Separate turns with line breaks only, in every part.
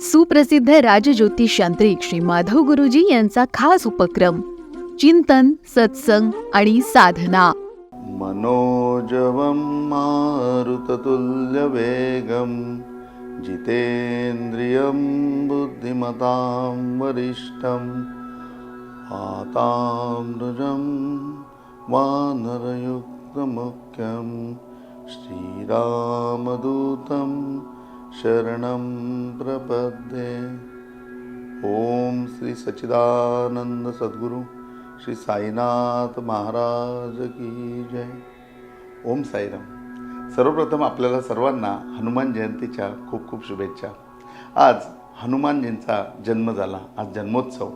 सुप्रसिद्ध राजज्योतिष यांत्रिक श्री माधव गुरुजी यांचा खास उपक्रम चिंतन सत्संग आणि साधना.
मनोजवं मारुततुल्यवेगं जितेन्द्रियं बुद्धिमतां वरिष्ठं वातामृजं वानरयुक्तमुख्यं श्रीरामदूतं शरणं प्रपद्ये। ओम श्री सच्चिदानंद सद्गुरू श्री साईनाथ महाराज की जय। ओम साईराम। सर्वप्रथम आपल्याला सर्वांना हनुमान जयंतीच्या खूप खूप शुभेच्छा. आज हनुमानजींचा जन्म झाला आज जन्मोत्सव.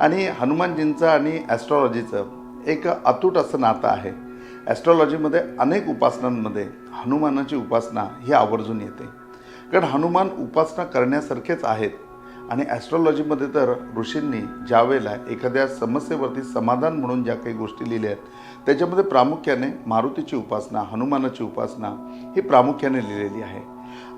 आणि हनुमानजींचं आणि ॲस्ट्रॉलॉजीचं एक अतूट असं नातं आहे. ॲस्ट्रॉलॉजीमध्ये अनेक उपासनांमध्ये हनुमानाची उपासना ही आवर्जून येते. कारण हनुमान उपासना करण्यासारखेच आहेत. आणि ॲस्ट्रॉलॉजीमध्ये तर ऋषींनी ज्या वेळेला एखाद्या समस्येवरती समाधान म्हणून ज्या काही गोष्टी लिहिल्या आहेत त्याच्यामध्ये प्रामुख्याने मारुतीची उपासना हनुमानाची उपासना ही प्रामुख्याने लिहिलेली आहे.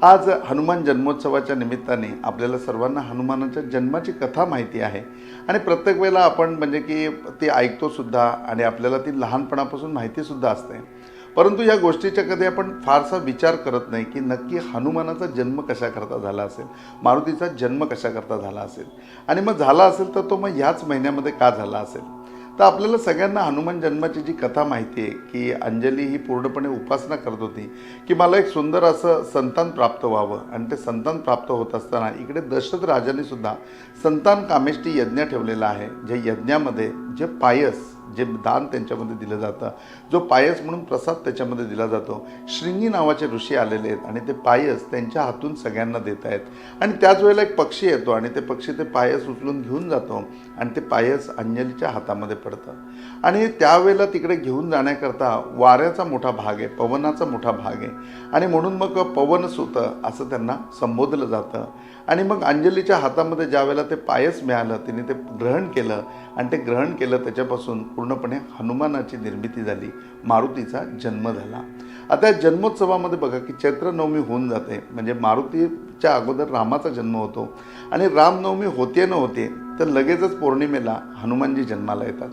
आज हनुमान जन्मोत्सवाच्या निमित्ताने आपल्याला सर्वांना हनुमानाच्या जन्माची कथा माहिती आहे. आणि प्रत्येक वेळेला आपण म्हणजे की ती ऐकतोसुद्धा आणि आपल्याला ती लहानपणापासून माहितीसुद्धा असते. परंतु या गोष्टीच्या कधी आपण फारसा विचार करत नाही की नक्की हनुमानाचा जन्म कशाकरता झाला असेल? मारुतीचा जन्म कशाकरता झाला असेल? आणि मग झाला असेल तर तो मग ह्याच महिन्यामध्ये का झाला असेल? तर आपल्याला सगळ्यांना हनुमान जन्माची जी कथा माहिती आहे की अंजली ही पूर्णपणे उपासना करत होती की मला एक सुंदर असं संतान प्राप्त व्हावं. आणि ते संतान प्राप्त होत असताना इकडे दशरथ राजाने सुद्धा संतान कामेष्टी यज्ञ ठेवलेला आहे ज्या यज्ञामध्ये जे पायस जे दान त्यांच्यामध्ये दिलं जातं जो पायस म्हणून प्रसाद त्याच्यामध्ये दिला जातो. श्रिंगी नावाचे ऋषी आलेले आहेत आणि ते पायस त्यांच्या हातून सगळ्यांना देत आहेत. आणि त्याच वेळेला एक पक्षी येतो आणि ते पक्षी ते पायस उचलून घेऊन जातो आणि ते पायस अंजलीच्या हातामध्ये पडतं. आणि त्यावेळेला तिकडे घेऊन जाण्याकरता वाऱ्याचा मोठा भाग आहे पवनाचा मोठा भाग आहे. आणि म्हणून मग पवन सुतं असं त्यांना संबोधलं जातं. आणि मग अंजलीच्या हातामध्ये ज्या वेळेला ते पायस मिळालं तिने ते ग्रहण केलं. आणि ते ग्रहण केलं त्याच्यापासून पूर्णपणे हनुमानाची निर्मिती झाली मारुतीचा जन्म झाला. आता या जन्मोत्सवामध्ये बघा की चैत्रनवमी होऊन जाते. म्हणजे मारुती च्या अगोदर रामाचा जन्म होतो. आणि रामनवमी होते न होते तर लगेचच पौर्णिमेला हनुमानजी जन्माला येतात.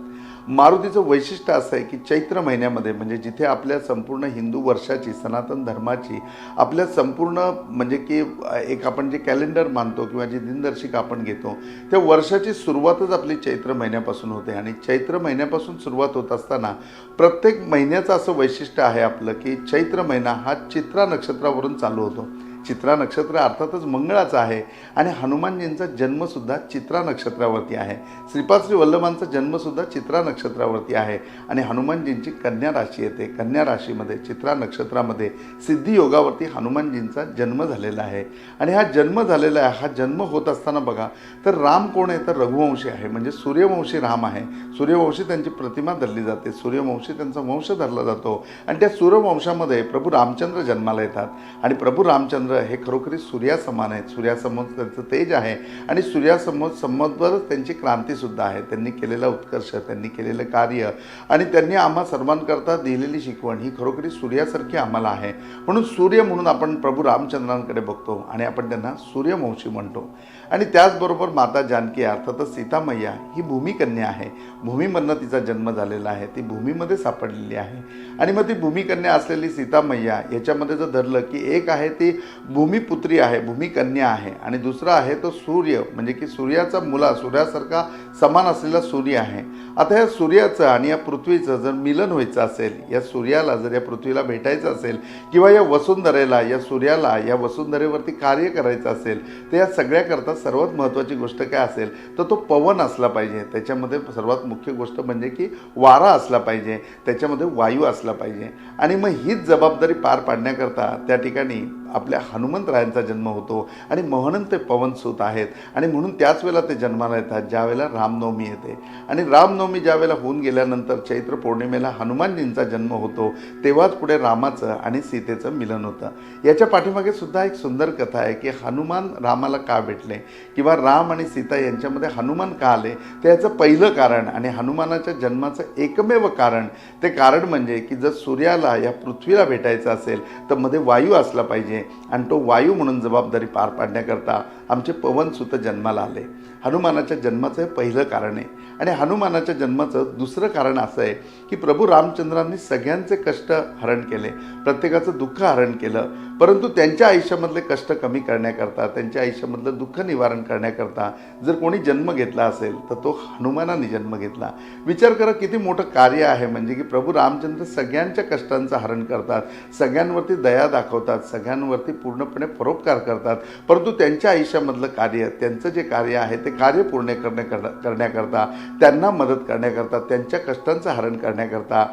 मारुतीचं वैशिष्ट्य असं आहे की चैत्र महिन्यामध्ये म्हणजे जिथे आपल्या संपूर्ण हिंदू वर्षाची सनातन धर्माची आपल्या संपूर्ण म्हणजे की एक आपण जे कॅलेंडर मानतो किंवा जी दिनदर्शिका आपण घेतो त्या वर्षाची सुरुवातच आपली चैत्र महिन्यापासून होते. आणि चैत्र महिन्यापासून सुरुवात होत असताना प्रत्येक महिन्याचं असं वैशिष्ट्य आहे आपलं की चैत्र महिना हा चित्रा नक्षत्रावरून चालू होतो. चित्रा नक्षत्र अर्थातच मंगळाचं आहे. आणि हनुमानजींचा जन्मसुद्धा चित्रा नक्षत्रावरती आहे. श्रीपाद श्री वल्लभांचा जन्मसुद्धा चित्रा नक्षत्रावरती आहे. आणि हनुमानजींची कन्या राशी येते. कन्या राशीमध्ये चित्रा नक्षत्रामध्ये सिद्धी योगावरती हनुमानजींचा जन्म झालेला आहे. आणि हा जन्म झालेला आहे हा जन्म होत असताना बघा तर राम कोण आहे? तर रघुवंशी आहे. म्हणजे सूर्यवंशी राम आहे. सूर्यवंशी त्यांची प्रतिमा धरली जाते. सूर्यवंशी त्यांचा वंश धरला जातो. आणि त्या सूर्यवंशामध्ये प्रभू रामचंद्र जन्माला येतात. आणि प्रभू रामचंद्र हे खरोखरी सूर्यासमान आहेत. सूर्यासमोर त्यांचं तेज आहे आणि सूर्यासमोर समोरच त्यांची क्रांतीसुद्धा आहे. त्यांनी केलेला उत्कर्ष त्यांनी केलेलं कार्य आणि त्यांनी आम्हा सर्वांकरता दिलेली शिकवण ही खरोखरी सूर्यासारखी आम्हाला आहे. म्हणून सूर्य म्हणून आपण प्रभू रामचंद्रांकडे बघतो आणि आपण त्यांना सूर्यवंशी म्हणतो. आणि त्याचबरोबर माता जानकी अर्थातच सीतामय्या ही भूमिकन्या आहे. भूमीमधनं तिचा जन्म झालेला आहे. ती भूमीमध्ये सापडलेली आहे. आणि मग ती भूमिकन्या असलेली सीतामय्या याच्यामध्ये जर धरलं की एक आहे ती भूमिपुत्री आहे भूमिकन्या आहे आणि दुसरा आहे तो सूर्य म्हणजे की सूर्याचा मुला सूर्यासारखा समान असलेला सूर्य आहे. आता या सूर्याचं आणि या पृथ्वीचं जर मिलन व्हायचं असेल या सूर्याला जर या पृथ्वीला भेटायचं असेल किंवा या वसुंधरेला या सूर्याला या वसुंधरेवरती कार्य करायचं असेल तर या सगळ्याकरता सर्वात महत्त्वाची गोष्ट काय असेल तर तो पवन असला पाहिजे. त्याच्यामध्ये सर्वात मुख्य गोष्ट म्हणजे की वारा असला पाहिजे. त्याच्यामध्ये वायू असला पाहिजे. आणि मग हीच जबाबदारी पार पाडण्याकरता त्या ठिकाणी आपल्या हनुमंतरायांचा जन्म होतो आणि मोहनन ते पवनसूत आहेत. आणि म्हणून त्याच वेळेला ते जन्माला येतात ज्यावेळेला रामनवमी येते. आणि रामनवमी ज्यावेळेला होऊन गेल्यानंतर चैत्र पौर्णिमेला हनुमानजींचा जन्म होतो तेव्हाच पुढे रामाचं आणि सीतेचं मिलन होतं. याच्या पाठीमागे सुद्धा एक सुंदर कथा आहे की हनुमान रामाला का भेटले? किंवा राम आणि सीता यांच्यामध्ये हनुमान का आले? त्याचं पहिलं कारण आणि हनुमानाच्या जन्माचं एकमेव कारण ते कारण म्हणजे की जर सूर्याला या पृथ्वीला भेटायचं असेल तर मध्ये वायू असला पाहिजे. आणि तो वायू म्हणून जबाबदारी पार पाडण्याकरता आमचे पवनसुत जन्माला आले. हनुमानाच्या जन्माचं हे पहिलं कारण आहे. आणि हनुमानाच्या जन्माचं दुसरं कारण असं आहे की प्रभू रामचंद्रांनी सगळ्यांचे कष्ट हरण केले. प्रत्येकाचं दुःख हरण केलं. परंतु त्यांच्या आयुष्यामधले कष्ट कमी करण्याकरता त्यांच्या आयुष्यामधलं दुःख निवारण करण्याकरता जर कोणी जन्म घेतला असेल तर तो हनुमानाने जन्म घेतला. विचार करा किती मोठं कार्य आहे म्हणजे की प्रभू रामचंद्र सगळ्यांच्या कष्टांचं हरण करतात सगळ्यांवरती दया दाखवतात सगळ्यांवरती पूर्णपणे परोपकार करतात. परंतु त्यांच्या आयुष्यामधलं कार्य त्यांचं जे कार्य आहे ते कार्य पूर्ण करणे करण्याकरता त्यांना मदत करण्याकरता त्यांच्या कष्टांचं हरण करण्याकरता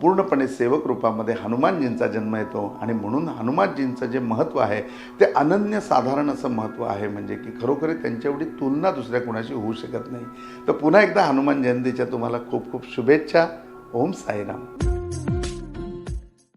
पूर्णपणे सेवक रूपामध्ये हनुमानजींचा जन्म येतो. आणि म्हणून हनुमानजींचं जे महत्त्व आहे ते अनन्यसाधारण असं महत्त्व आहे म्हणजे की खरोखर त्यांच्या एवढी तुलना दुसऱ्या कुणाशी होऊ शकत नाही. तर पुन्हा एकदा हनुमान जयंतीच्या तुम्हाला खूप खूप शुभेच्छा. ओम साईराम.